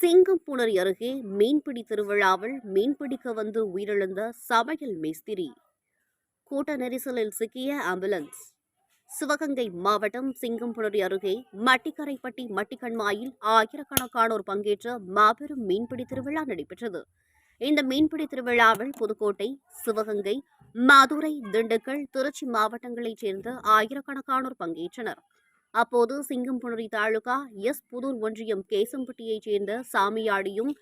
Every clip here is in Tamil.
சிங்கம்புணரி அருகே மீன்பிடி திருவிழாவில் மீன்பிடிக்க வந்து உயிரிழந்த சமையல் மேஸ்திரி. கூட்ட நெரிசலில் சிக்கிய ஆம்புலன்ஸ். சிவகங்கை மாவட்டம் சிங்கம்புணரி அருகே மட்டிக்கரைப்பட்டி மட்டிக்கண்மாயில் ஆயிரக்கணக்கானோர் பங்கேற்ற மாபெரும் மீன்பிடி திருவிழா நடைபெற்றது. இந்த மீன்பிடி திருவிழாவில் புதுக்கோட்டை சிவகங்கை மதுரை திண்டுக்கல் திருச்சி மாவட்டங்களைச் சேர்ந்த ஆயிரக்கணக்கானோர் பங்கேற்றனர். அப்போது சிங்கம்புணரி தாலுகா எஸ் புதூர் ஒன்றியம் கேசம்பட்டியைச் சேர்ந்த சாமியாடியும்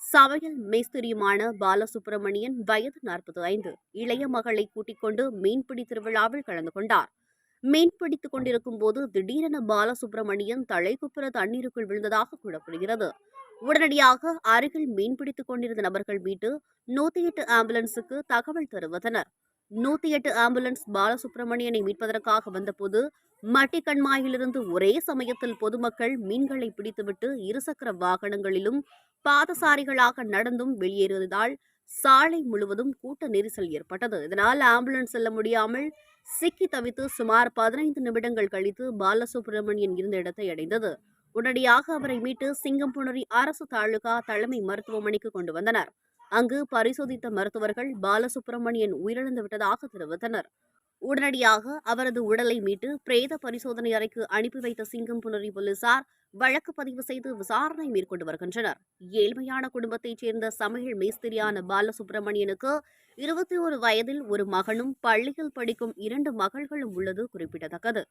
சமையல் மேஸ்திரியுமான பாலசுப்பிரமணியன் வயது நாற்பது ஐந்து இளைய மகளை கூட்டிக் கொண்டு மீன்பிடி திருவிழாவில் கலந்து கொண்டார். மீன்பிடித்துக் கொண்டிருக்கும் போது திடீரென பாலசுப்பிரமணியன் தலைக்குப்புற தண்ணீருக்குள் விழுந்ததாக கூறப்படுகிறது. உடனடியாக அருகில் மீன்பிடித்துக் கொண்டிருந்த நபர்கள் மீட்டு நூத்தி எட்டு ஆம்புலன்ஸுக்கு தகவல் தருவதனர். நூத்தி எட்டு ஆம்புலன்ஸ் பாலசுப்பிரமணியனை மீட்பதற்காக வந்தபோது மட்டிக்கண்மாயிலிருந்து ஒரே சமயத்தில் பொதுமக்கள் மீன்களை பிடித்துவிட்டு இருசக்கர வாகனங்களிலும் பாதசாரிகளாக நடந்தும் வெளியேறியதால் சாலை முழுவதும் கூட்ட நெரிசல் ஏற்பட்டது. இதனால் ஆம்புலன்ஸ் செல்ல முடியாமல் சிக்கி தவித்து சுமார் பதினைந்து நிமிடங்கள் கழித்து பாலசுப்பிரமணியன் இருந்த இடத்தை அடைந்தது. உடனடியாக அவரை மீட்டு சிங்கம்புணரி அரசு தாலுகா தலைமை மருத்துவமனைக்கு கொண்டு வந்தனர். அங்கு பரிசோதித்த மருத்துவர்கள் பாலசுப்பிரமணியன் உயிரிழந்து விட்டதாக தெரிவித்தனர். உடனடியாக அவரது உடலை மீட்டு பிரேத பரிசோதனை அறைக்கு அனுப்பி வைத்த சிங்கம்புணரி போலீசார் வழக்கு பதிவு செய்து விசாரணை மேற்கொண்டு வருகின்றனர். ஏழ்மையான குடும்பத்தைச் சேர்ந்த சமையல் மேஸ்திரியான பாலசுப்பிரமணியனுக்கு இருபத்தி ஒரு வயதில் ஒரு மகனும் பள்ளியில் படிக்கும் இரண்டு மகள்களும் உள்ளது குறிப்பிடத்தக்கது.